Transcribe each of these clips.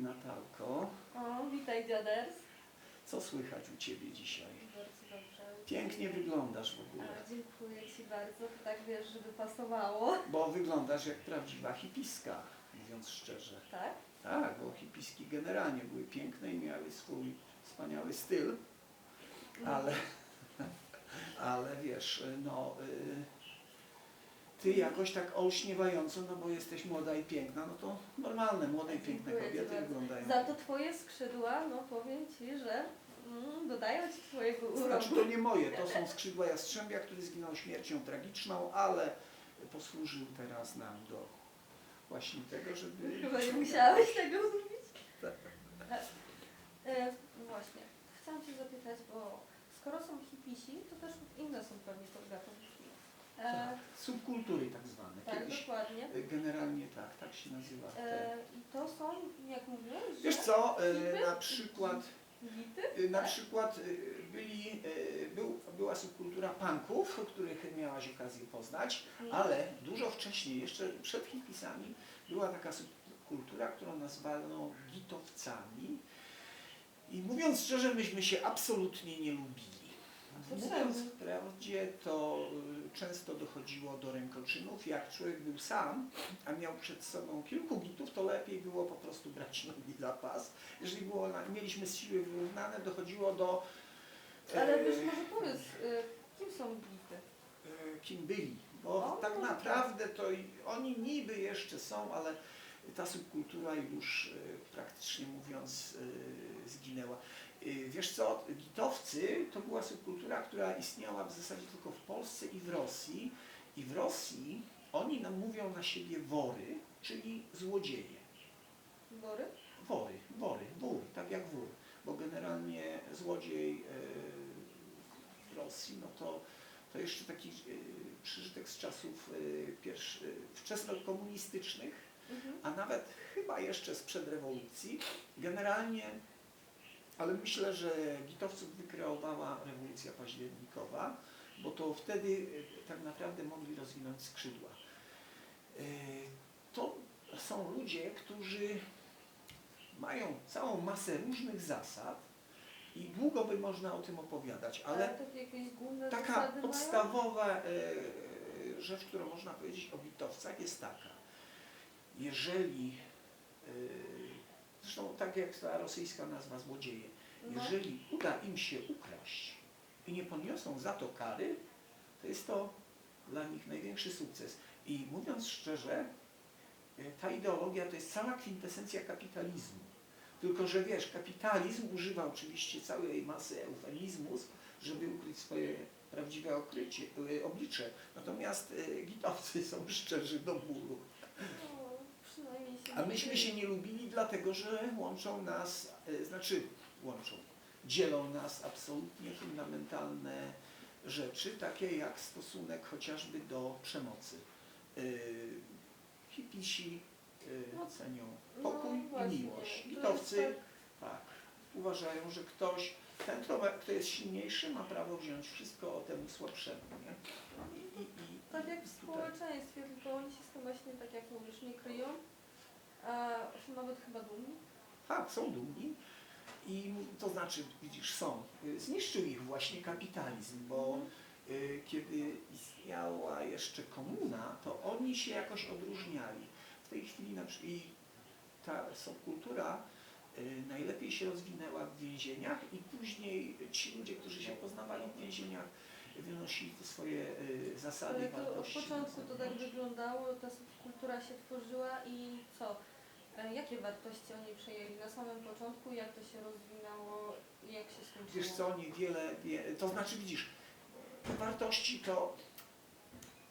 Natalko. O, witaj dziaders. Co słychać u Ciebie dzisiaj? Bardzo dobrze. Pięknie wyglądasz w ogóle, A, dziękuję Ci bardzo. To tak wiesz, żeby pasowało. bo wyglądasz jak prawdziwa hipiska, mówiąc szczerze. Tak? Tak, bo hipiski generalnie były piękne i miały swój wspaniały styl, No. ale, ale wiesz, no y, ty jakoś tak olśniewająco, no bo jesteś młoda i piękna, no to normalne, młode i piękne Dziękuję kobiety bardzo. wyglądają. Za to Twoje skrzydła, no powiem Ci, że mm, dodają Ci Twojego uroku. Znaczy to nie moje, to są skrzydła jastrzębia, który zginął śmiercią tragiczną, ale posłużył teraz nam do właśnie tego, żeby... Chyba nie musiałeś tego zrobić. Tak. E, no właśnie, chciałam Cię zapytać, bo skoro są hipisi, to też inne są pewnie podgatunki. E, Tak, subkultury tak zwane. tak, Kiedyś dokładnie. y, generalnie tak, tak się nazywa. Te. E, I to są, jak mówiłeś, Wiesz co, hipy? na przykład, Gity? y, na Tak. przykład byli, był, była subkultura punków, których miałaś okazję poznać, Mhm. ale dużo wcześniej, jeszcze przed hipisami, była taka subkultura, którą nazwano gitowcami. I mówiąc szczerze, myśmy się absolutnie nie lubili. To Mówiąc czemu? wprawdzie, to y, często dochodziło do rękoczynów. Jak człowiek był sam, a miał przed sobą kilku gitów, to lepiej było po prostu brać nogi zapas. Jeżeli było, mieliśmy siły wyrównane, dochodziło do... Ale e, wiesz, może powiedz, y, kim są gity? e, kim byli. Bo O, tak tak. naprawdę to oni niby jeszcze są, ale ta subkultura już e, praktycznie mówiąc e, zginęła. E, Wiesz co, gitowcy to była subkultura, która istniała w zasadzie tylko w Polsce i w Rosji. I w Rosji oni nam mówią na siebie wory, czyli złodzieje. Bory? Wory, wory, wór, tak jak wór. Bo generalnie złodziej e, w Rosji, no to, to jeszcze taki e, przyżytek z czasów pierwszy, wczesnokomunistycznych, Mhm. a nawet chyba jeszcze sprzed rewolucji. Generalnie, ale myślę, że gitowców wykreowała rewolucja październikowa, bo to wtedy e, tak naprawdę mogli rozwinąć skrzydła. E, To są ludzie, którzy mają całą masę różnych zasad i długo by można o tym opowiadać, ale Ale taka podstawowa e, rzecz, którą można powiedzieć o bitowcach jest taka. Jeżeli, tak jak ta rosyjska nazwa złodzieje? No. jeżeli uda im się ukraść i nie poniosą za to kary, to jest to dla nich największy sukces. I mówiąc szczerze, e, ta ideologia to jest cała kwintesencja kapitalizmu. Tylko, że wiesz, kapitalizm używa oczywiście całej masy eufemizmów, żeby ukryć swoje prawdziwe okrycie, e, oblicze. Natomiast e, gitowcy są szczerzy do bólu. A myśmy się nie lubili, dlatego że łączą nas, e, znaczy łączą, dzielą nas absolutnie fundamentalne rzeczy, takie jak stosunek chociażby do przemocy. E, Hipisi e, No, cenią no pokój i miłość. to Gitowcy jest tak, uważają, że ktoś, ten kto, jest silniejszy ma prawo wziąć wszystko o temu słabszemu. Nie? I, i, i, Tak jak w społeczeństwie, tylko oni się z tym właśnie, tak jak mówisz, nie kryją, a są nawet chyba dumni. Tak, są dumni. I to znaczy, widzisz, są. Zniszczył ich właśnie kapitalizm, bo Mhm. y, kiedy istniała jeszcze komuna, to oni się jakoś odróżniali. W tej chwili na przykład i ta subkultura y, najlepiej się rozwinęła w więzieniach i później ci ludzie, którzy się poznawali w więzieniach, wynosili te swoje y, zasady, Ale to od wartości. początku to tak wyglądało, ta kultura się tworzyła i co? E, Jakie wartości oni przejęli na samym początku, jak to się rozwinęło, jak się skończyło? Wiesz co, niewiele, wie, to znaczy widzisz, wartości to,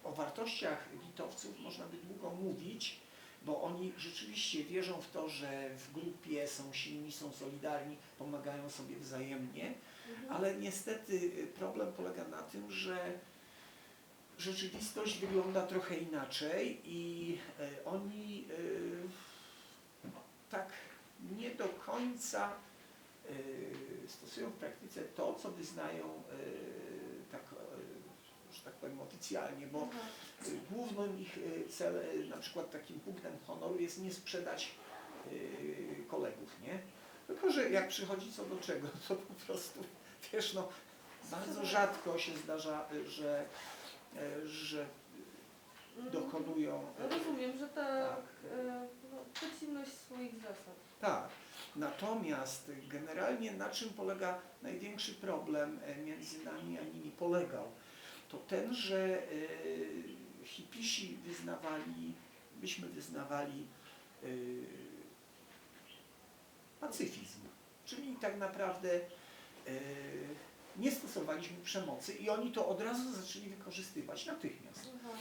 o wartościach gitowców można by długo mówić, bo oni rzeczywiście wierzą w to, że w grupie są silni, są solidarni, pomagają sobie wzajemnie, Mhm. ale niestety y, problem polega na tym, że rzeczywistość wygląda trochę inaczej i y, oni y, tak nie do końca y, stosują w praktyce to, co wyznają y, tak, y, że tak powiem oficjalnie, bo y, głównym ich celem, na przykład takim punktem honoru jest nie sprzedać kolegów, nie? Tylko, że jak przychodzi co do czego, to po prostu, wiesz, no, bardzo rzadko się zdarza, że, że dokonują... Rozumiem, że tak, Tak. e, no, przeciwność swoich zasad. Tak. Natomiast generalnie na czym polega największy problem e, między nami a nimi polegał? To ten, że hipisi wyznawali, myśmy wyznawali pacyfizm. Czyli tak naprawdę nie stosowaliśmy przemocy i oni to od razu zaczęli wykorzystywać natychmiast. Aha.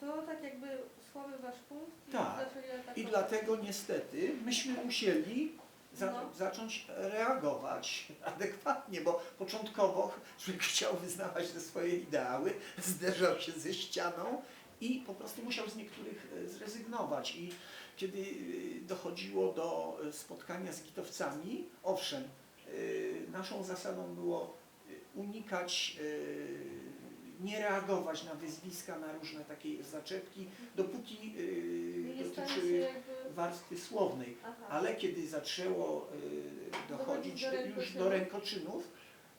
To tak jakby słaby wasz punkt i Tak. zaczęli atakować. I dlatego niestety myśmy musieli za, No. zacząć reagować adekwatnie, bo początkowo człowiek chciał wyznawać te swoje ideały, zderzał się ze ścianą i po prostu musiał z niektórych e, zrezygnować. I kiedy e, dochodziło do e, spotkania z gitowcami, owszem, naszą zasadą było unikać, nie reagować na wyzwiska, na różne takie zaczepki, dopóki stanie się dotyczyły jakby... warstwy słownej. Aha. Ale kiedy zaczęło y, dochodzić Dochodzić do już do rękoczynów,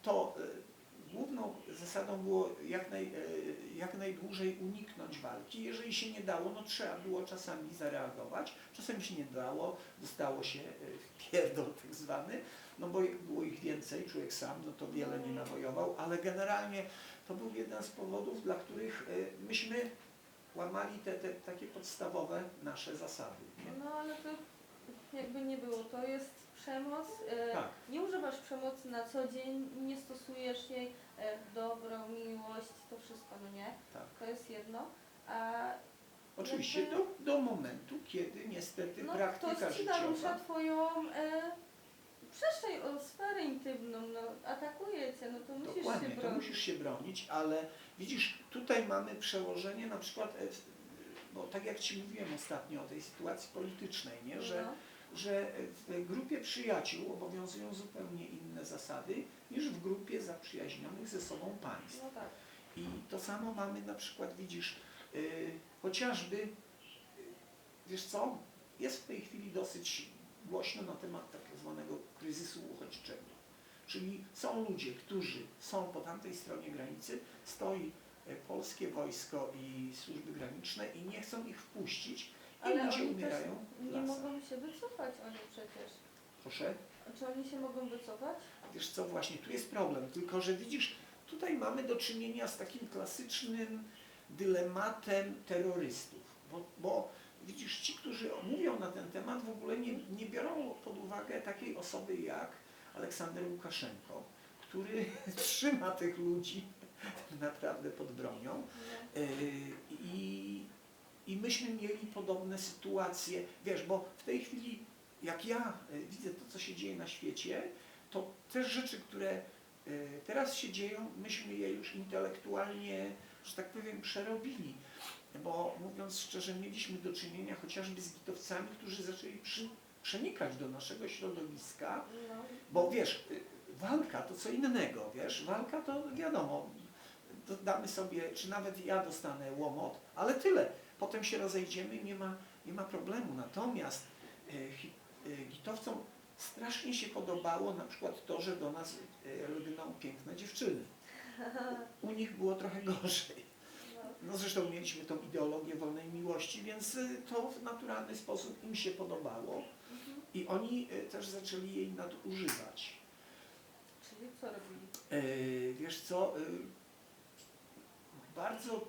to y, główną zasadą było jak, naj, y, jak najdłużej uniknąć walki. Jeżeli się nie dało, no trzeba było czasami zareagować. Czasami się nie dało, dostało się y, w pierdol tak zwany, no bo jak było ich więcej, człowiek sam, no to wiele nie nawojował, ale generalnie to był jeden z powodów, dla których y, myśmy łamali te, te takie podstawowe nasze zasady. Nie? No ale to jakby nie było, to jest przemoc. E, Tak. Nie używasz przemocy na co dzień, nie stosujesz jej e, w dobro, miłość, to wszystko, no nie? Tak. To jest jedno. A Oczywiście jakby- do, do momentu, kiedy niestety no, praktyka ktoś ci życiowa... narusza twoją e, przestrzeń, o, sferę intymną, no atakuje cię, no to musisz Dokładnie, się to bronić. musisz się bronić, ale widzisz, tutaj mamy przełożenie na przykład, e, bo tak jak Ci mówiłem ostatnio o tej sytuacji politycznej, nie? Że, No. że w grupie przyjaciół obowiązują zupełnie inne zasady niż w grupie zaprzyjaźnionych ze sobą państw. No tak. I to samo mamy na przykład, widzisz, y, chociażby, y, wiesz co, jest w tej chwili dosyć głośno na temat tak zwanego kryzysu uchodźczego. Czyli są ludzie, którzy są po tamtej stronie granicy, stoi e, polskie wojsko i służby graniczne i nie chcą ich wpuścić i Ale ludzie oni umierają też w nie lasach. mogą się wycofać oni przecież. Proszę? Czy oni się mogą wycofać? Wiesz co, właśnie tu jest problem, tylko że widzisz, tutaj mamy do czynienia z takim klasycznym dylematem terrorystów, bo, bo widzisz, ci, którzy mówią na ten temat w ogóle nie, nie biorą pod uwagę takiej osoby jak Aleksander Łukaszenko, który trzyma tych ludzi naprawdę pod bronią. Yy, i, i myśmy mieli podobne sytuacje, wiesz, bo w tej chwili jak ja y, widzę to, co się dzieje na świecie, to te rzeczy, które y, teraz się dzieją, myśmy je już intelektualnie, że tak powiem, przerobili. Bo mówiąc szczerze, mieliśmy do czynienia chociażby z gitowcami, którzy zaczęli przy, przenikać do naszego środowiska, No. bo wiesz, y, walka to co innego, wiesz, walka to wiadomo, damy sobie, czy nawet ja dostanę łomot, ale tyle. Potem się rozejdziemy, nie ma, nie ma problemu. Natomiast y, hi- y, gitowcom strasznie się podobało na przykład to, że do nas y, lgną piękne dziewczyny. U nich było trochę gorzej. No. Zresztą mieliśmy tą ideologię wolnej miłości, więc y, to w naturalny sposób im się podobało Mhm. i oni y, też zaczęli jej nadużywać. Czyli co robili? Yy, wiesz co, yy, bardzo,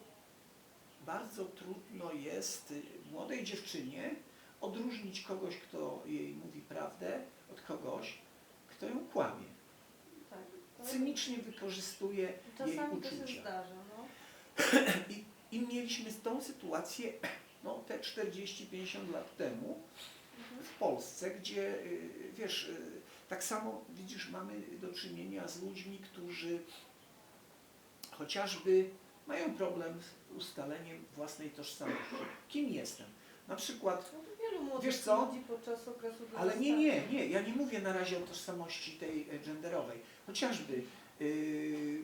bardzo trudno jest y, młodej dziewczynie odróżnić kogoś, kto jej mówi prawdę, od kogoś, kto ją kłamie. Cynicznie wykorzystuje jej to się uczucia. zdarza, no. I, I mieliśmy tą sytuację no, te 40-50 lat temu Mhm. w Polsce, gdzie y, wiesz, y, tak samo widzisz, mamy do czynienia z ludźmi, którzy chociażby mają problem z ustaleniem własnej tożsamości. Kim jestem? Na przykład, No to wielu młodych Wiesz co? ludzi podczas okresu ale nie, nie, nie, ja nie mówię na razie o tożsamości tej e, genderowej. Chociażby yy,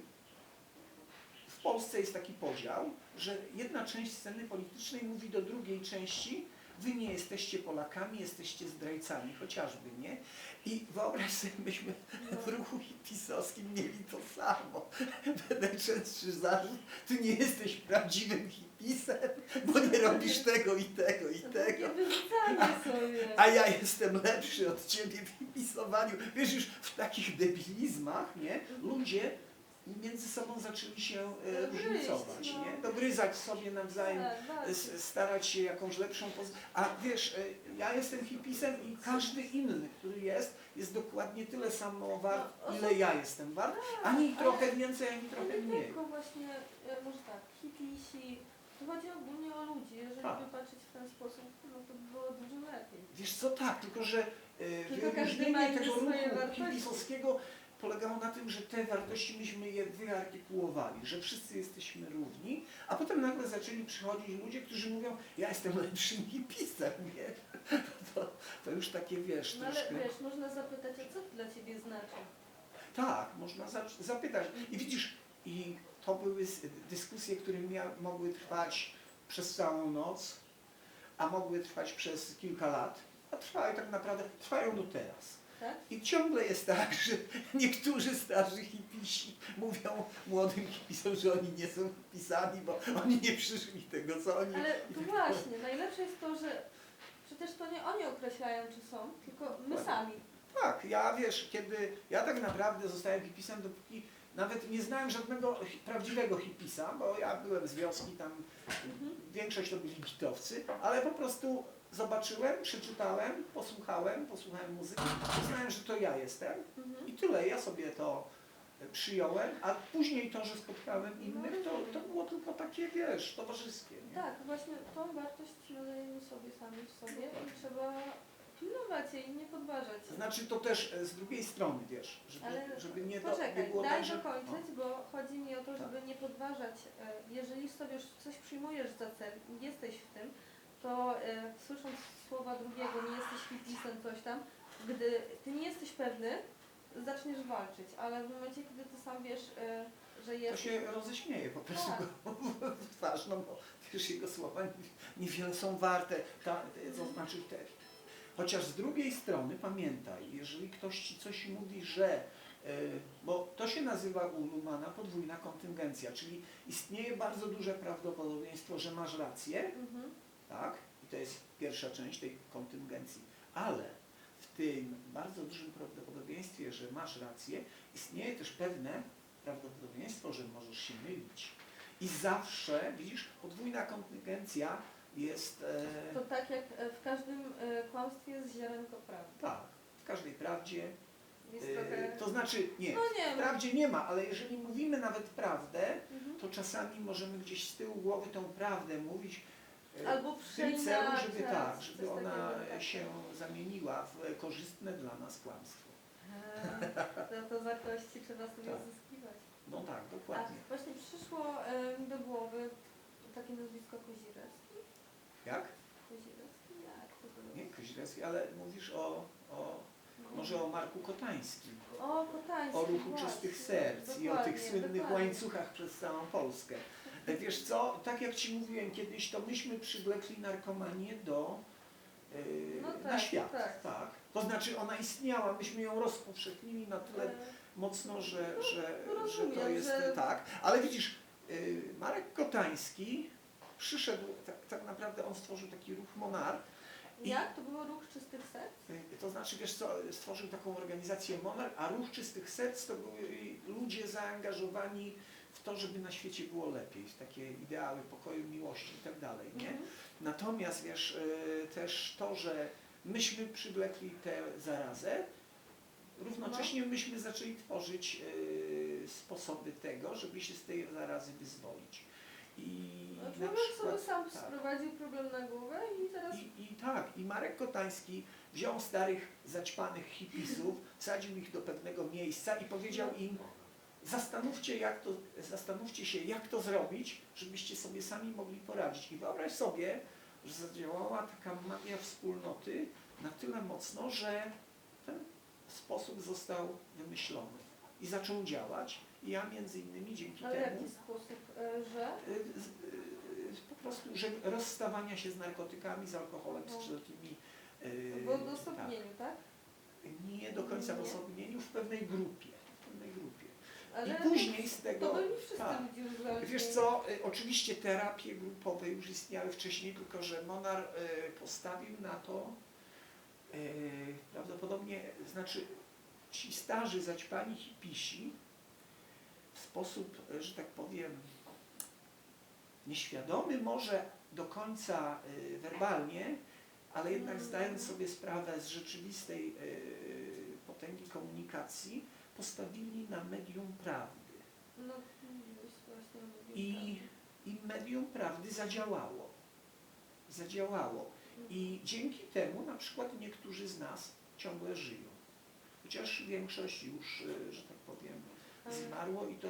w Polsce jest taki podział, że jedna część sceny politycznej mówi do drugiej części, wy nie jesteście Polakami, jesteście zdrajcami, chociażby, nie? I wyobraź sobie, myśmy w ruchu hipisowskim mieli to samo. Najczęstszy zarzut, ty nie jesteś prawdziwym hipisem, bo nie robisz tego i tego i tego. sobie. A ja jestem lepszy od ciebie w hipisowaniu. Wiesz, już w takich debilizmach, nie? Ludzie między sobą zaczęli się e, Gryźć, różnicować, no. nie? Dogryzać sobie nawzajem, Tak, s- starać się jakąś lepszą pozycję. A wiesz, e, ja jestem hipisem i każdy inny, który jest, jest dokładnie tyle samo wart, No, ile ja jestem wart. Ani ale- trochę więcej, ani trochę Ale mniej. tylko właśnie, e, może tak, hipisi, to chodzi ogólnie o ludzi. Jeżeli Tak. by patrzeć w ten sposób, no to by było dużo lepiej. Wiesz co, tak, tylko że e, Tylko każdy ma wyróżnienie inne tego swoje ruchu wartości. hipisowskiego polegało na tym, że te wartości myśmy je wyartykułowali, że wszyscy jesteśmy równi, a potem nagle zaczęli przychodzić ludzie, którzy mówią, ja jestem lepszym hipisem, nie? To, to już takie, wiesz, No ale troszkę... wiesz, można zapytać, a co to dla Ciebie znaczy? Tak, można za- zapytać. I widzisz, i to były dyskusje, które mia- mogły trwać przez całą noc, a mogły trwać przez kilka lat, a trwają tak naprawdę, trwają do teraz. Tak? I ciągle jest tak, że niektórzy starzy hipisi mówią młodym hipisom, że oni nie są hipisami, bo oni nie przyszli tego, co oni... Ale to właśnie, najlepsze jest to, że przecież to nie oni określają, czy są, tylko my sami. Tak, ja wiesz, kiedy ja tak naprawdę zostałem hipisem, dopóki nawet nie znałem żadnego prawdziwego hipisa, bo ja byłem z wioski, tam Mhm. większość to byli gitowcy, ale po prostu zobaczyłem, przeczytałem, posłuchałem, posłuchałem muzyki, uznałem, że to ja jestem Mhm. i tyle, ja sobie to e, przyjąłem, a później to, że spotkałem innych, to, to było tylko takie, wiesz, towarzyskie, nie? Tak, właśnie tą wartość nadajemy sobie sami w sobie i trzeba pilnować jej i nie podważać. Znaczy to też e, z drugiej strony, wiesz, żeby, Ale żeby nie, do, Poczekaj, nie było daj tak, że... dokończyć, bo chodzi mi o to, Tak. żeby nie podważać. e, Jeżeli sobie coś przyjmujesz za cel i jesteś w tym, to e, słysząc słowa drugiego, nie jesteś hipisem, coś tam, gdy ty nie jesteś pewny, zaczniesz walczyć, ale w momencie, kiedy ty sam wiesz, e, że To jest... się roześmieje po prostu Tak. go w twarz, no bo wiesz, jego słowa nie- niewiele są warte, ta, to znaczy te. Chociaż z drugiej strony pamiętaj, jeżeli ktoś ci coś mówi, że, e, bo to się nazywa u Lumana podwójna kontyngencja, czyli istnieje bardzo duże prawdopodobieństwo, że masz rację, Mhm. Tak? I to jest pierwsza część tej kontyngencji. Ale w tym bardzo dużym prawdopodobieństwie, że masz rację, istnieje też pewne prawdopodobieństwo, że możesz się mylić. I zawsze, widzisz, podwójna kontyngencja jest, e, To tak jak e, w każdym e, kłamstwie jest ziarenko prawdy. tak, w każdej prawdzie, e, to znaczy, nie, No nie, w no. prawdzie nie ma, ale jeżeli mówimy nawet prawdę, Mhm. to czasami możemy gdzieś z tyłu głowy tą prawdę mówić, Albo w tym celu, żeby tak, coś żeby ona takiego, tak. się zamieniła w korzystne dla nas kłamstwo. Eee, To, to wartości trzeba sobie Tak. uzyskiwać. No tak, A dokładnie. właśnie przyszło e, mi do głowy takie nazwisko Kozirewski. Jak? Kozirewski? Jak to było? Nie Koźlewski, ale mówisz o, o No. może o Marku Kotańskim, O Kotański. o ruchu właśnie. czystych serc i o tych słynnych dokładnie. łańcuchach przez całą Polskę. E, Wiesz co, tak jak Ci mówiłem kiedyś, to myśmy przywlekli narkomanię do e, No na tak, świat. tak. To znaczy ona istniała, myśmy ją rozpowszechnili na tyle E, mocno, że, że, no że to rozumiem, jest że- tak. Ale widzisz, y, Marek Kotański przyszedł, tak, tak naprawdę on stworzył taki ruch Monar. I- Jak? To był ruch czystych serc? Y, To znaczy, wiesz co, stworzył taką organizację Monar, a ruch Czystych Serc to byli ludzie zaangażowani w to, żeby na świecie było lepiej, w takie ideały pokoju, miłości i tak dalej, nie? Mhm. Natomiast wiesz, y, też to, że myśmy przywlekli tę zarazę, równocześnie No. myśmy zaczęli tworzyć y, sposoby tego, żeby się z tej zarazy wyzwolić. I No, człowiek przykład- sobie sam tak. sprowadził problem na głowę i teraz I, I tak, i Marek Kotański wziął starych, zaćpanych hipisów, wsadził ich do pewnego miejsca i powiedział im, zastanówcie, jak to, zastanówcie się, jak to zrobić, żebyście sobie sami mogli poradzić. I wyobraź sobie, że zadziałała taka magia wspólnoty na tyle mocno, że ten sposób został wymyślony i zaczął działać. I ja między innymi dzięki ale temu jaki sposób, e, że y, z- po prostu że rozstawania się z narkotykami, z alkoholem, z No. wszelkimi... y, W odosobnieniu, tak? tak, nie do końca w Nie. osobnieniu, w pewnej grupie. Ale I później z tego... to byli wszyscy tak. ludzie. Wiesz co, y, oczywiście terapie grupowe już istniały wcześniej, tylko że Monar y, postawił na to y, prawdopodobnie, znaczy ci starzy zaćpani hipisi w sposób, że tak powiem, nieświadomy może do końca werbalnie, ale jednak Mm. zdając sobie sprawę z rzeczywistej potęgi komunikacji, postawili na medium prawdy. No, właśnie I, I medium prawdy zadziałało. Zadziałało. I dzięki temu na przykład niektórzy z nas ciągle żyją. Chociaż większość już, y, że tak powiem, zmarło i to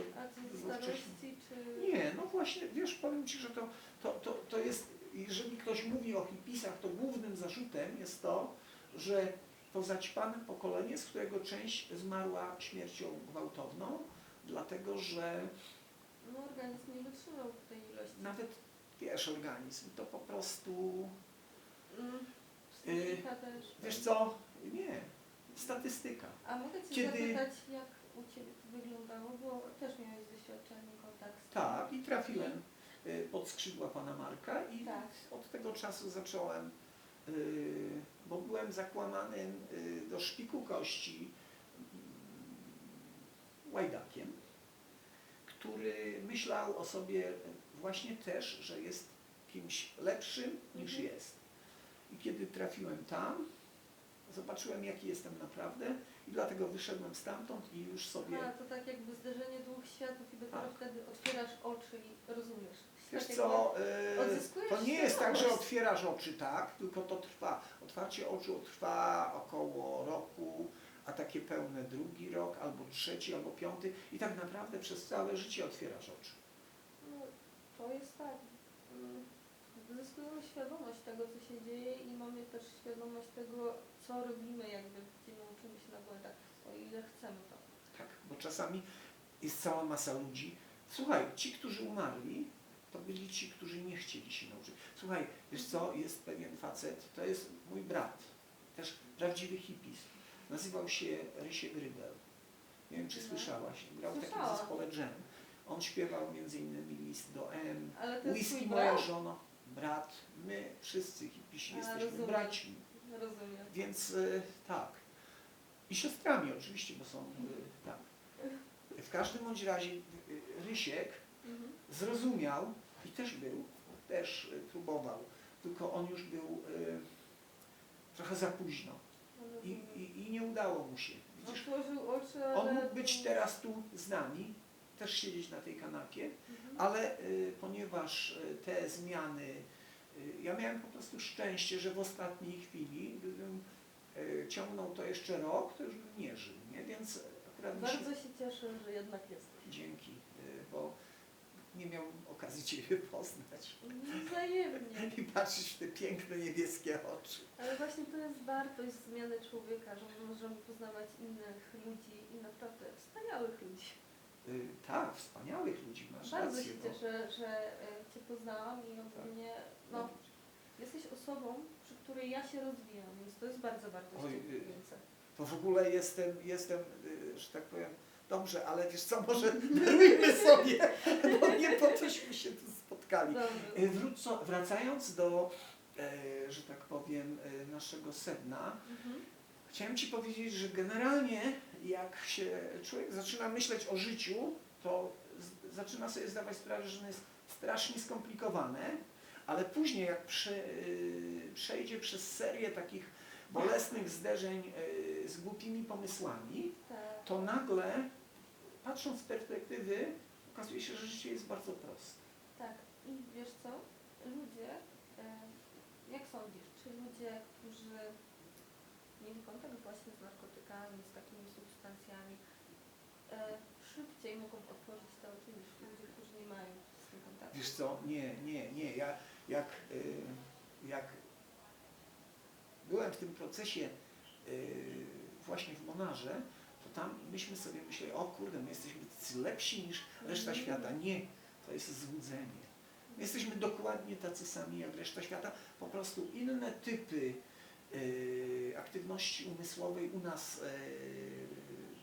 było wcześniej. czy... Nie, no właśnie, wiesz, powiem Ci, że to, to, to, to jest, jeżeli ktoś mówi o hipisach, to głównym zarzutem jest to, że to zaćpane pokolenie, z którego część zmarła śmiercią gwałtowną, dlatego że No, organizm nie wytrzymał tej ilości. nawet, wiesz, organizm to po prostu, Mm, Y, też. wiesz co, nie, statystyka. A mogę Cię Kiedy- zapytać, jak u Ciebie to wyglądało, bo też miałeś doświadczenie, kontakt z. Tak, i trafiłem y, pod skrzydła pana Marka i Tak. od tego czasu zacząłem, bo byłem zakłamanym y, do szpiku kości mm, łajdakiem, który myślał o sobie właśnie też, że jest kimś lepszym niż Mhm. jest. I kiedy trafiłem tam, zobaczyłem jaki jestem naprawdę i dlatego wyszedłem stamtąd i już sobie... A, to tak jakby zderzenie dwóch światów i dopiero Tak. wtedy otwierasz oczy i rozumiesz. Wiesz Tak co, e, to nie jest tak, że otwierasz oczy, tak, tylko to trwa. Otwarcie oczu trwa około roku, a takie pełne drugi rok, albo trzeci, albo piąty i tak naprawdę przez całe życie otwierasz oczy. No, to jest tak. mm, Zyskujemy świadomość tego, co się dzieje i mamy też świadomość tego, co robimy, jakby gdzie nauczymy się na błędach, o ile chcemy to. Tak, bo czasami jest cała masa ludzi. Słuchaj, ci, którzy umarli, to byli ci, którzy nie chcieli się nauczyć. Słuchaj, wiesz co, jest pewien facet, to jest mój brat, też prawdziwy hipis. Nazywał się Rysiek Rybel. Nie wiem, czy No. słyszałaś. Grał w takim zespole Jam. On śpiewał między innymi list do M, Whisky moja brat? żono, brat, my wszyscy hipisi A, jesteśmy rozumiem. braćmi. Rozumiem. Więc y, tak. I siostrami oczywiście, bo są y, tak. W każdym bądź razie y, Rysiek Mhm. zrozumiał i też był, też y, próbował, tylko on już był y, trochę za późno i, i, i nie udało mu się. Widzisz, on mógł być teraz tu z nami, też siedzieć na tej kanapie, Mhm. ale y, ponieważ te zmiany, ja miałem po prostu szczęście, że w ostatniej chwili, gdybym ciągnął to jeszcze rok, to już bym nie żył, nie? Więc akurat mi się, Bardzo się cieszę, że jednak jesteś. dzięki, bo nie miałem okazji Ciebie poznać Wzajemnie. i patrzeć w te piękne niebieskie oczy. Ale właśnie to jest wartość zmiany człowieka, że możemy poznawać innych ludzi i naprawdę wspaniałych ludzi. Y, tak, wspaniałych ludzi, masz Bardzo rację. się bo- cieszę, że e, Cię poznałam i ogólnie no, jesteś osobą, przy której ja się rozwijam, więc to jest bardzo wartościujące. To w ogóle jestem, jestem, y, że tak powiem, dobrze, ale wiesz co, może darujmy sobie, bo nie po tośmy się tu spotkali. Wróco, wracając do, e, że tak powiem, e, naszego sedna, Mhm. chciałem Ci powiedzieć, że generalnie jak się człowiek zaczyna myśleć o życiu, to z, zaczyna sobie zdawać sprawę, że ono jest strasznie skomplikowane, ale później jak prze, y, przejdzie przez serię takich bolesnych zderzeń y, z głupimi pomysłami. To nagle, patrząc z perspektywy, okazuje się, że życie jest bardzo proste. Tak. I wiesz co? Ludzie, e, jak sądzisz, czy ludzie, którzy mieli kontakt właśnie z narkotykami, z takimi substancjami, e, szybciej mogą otworzyć te oczy niż ludzie, którzy nie mają z tym kontaktu? Wiesz co, nie, nie, nie. Ja jak, y, jak byłem w tym procesie y, właśnie w Monarze, tam myśmy sobie myśleli, o kurde, my jesteśmy tacy lepsi niż reszta Mhm. świata. Nie, to jest złudzenie. My jesteśmy dokładnie tacy sami jak reszta świata, po prostu inne typy e, aktywności umysłowej u nas e,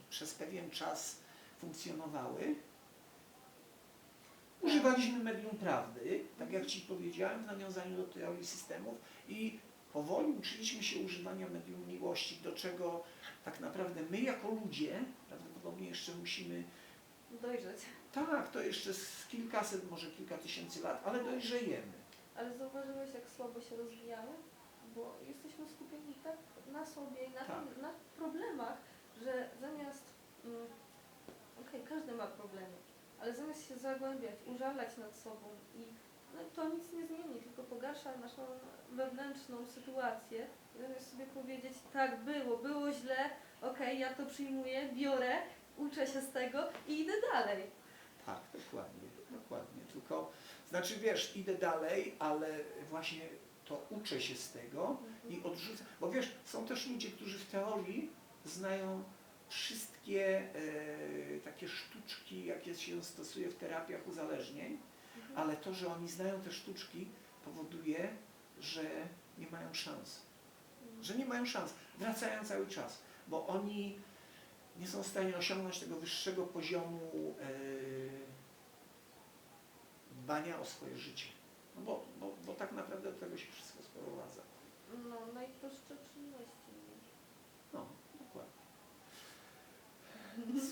przez pewien czas funkcjonowały. Używaliśmy medium prawdy, tak jak Ci powiedziałem, w nawiązaniu do teorii systemów i powoli uczyliśmy się używania medium miłości, do czego tak naprawdę my jako ludzie prawdopodobnie jeszcze musimy Dojrzeć. tak, to jeszcze z kilkaset, może kilka tysięcy lat, ale dojrzejemy. Ale zauważyłeś, jak słabo się rozwijamy? Bo jesteśmy skupieni tak na sobie i na, Tak. tym, na problemach, że zamiast. Mm, Okej, każdy ma problemy, ale zamiast się zagłębiać, użalać nad sobą i to nic nie zmieni, tylko pogarsza naszą wewnętrzną sytuację. I zamiast sobie powiedzieć, tak było, było źle, okej, ja to przyjmuję, biorę, uczę się z tego i idę dalej. Tak, dokładnie, dokładnie. Tylko, znaczy wiesz, idę dalej, ale właśnie to uczę się z tego i odrzucę. Bo wiesz, są też ludzie, którzy w teorii znają wszystkie e, takie sztuczki, jakie się stosuje w terapiach uzależnień, Mhm. Ale to, że oni znają te sztuczki, powoduje, że nie mają szans. Że nie mają szans. Wracają cały czas, bo oni nie są w stanie osiągnąć tego wyższego poziomu e, dbania o swoje życie. No bo, bo, bo tak naprawdę do tego się wszystko sprowadza. No, najprostsze czynności. No, dokładnie.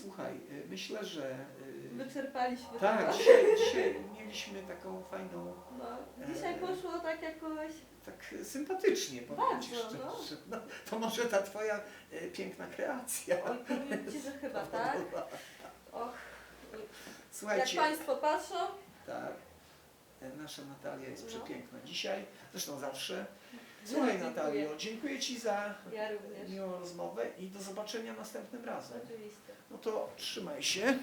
Słuchaj, y, myślę, że y, Wyczerpaliśmy tak, dzisiaj, dzisiaj mieliśmy taką fajną, No, dzisiaj E, poszło tak jakoś. tak sympatycznie Ci Bardzo, szczerze. no. No, to może ta Twoja y, piękna kreacja. Oj, powiem Ci, że chyba tak. Och, jak Słuchajcie, Państwo patrzą, tak, e, nasza Natalia jest No. przepiękna dzisiaj, zresztą zawsze. Słuchaj Dziękuję. Natalio, dziękuję Ci za ja również. miłą rozmowę i do zobaczenia następnym razem. Oczywiście. No to trzymaj się.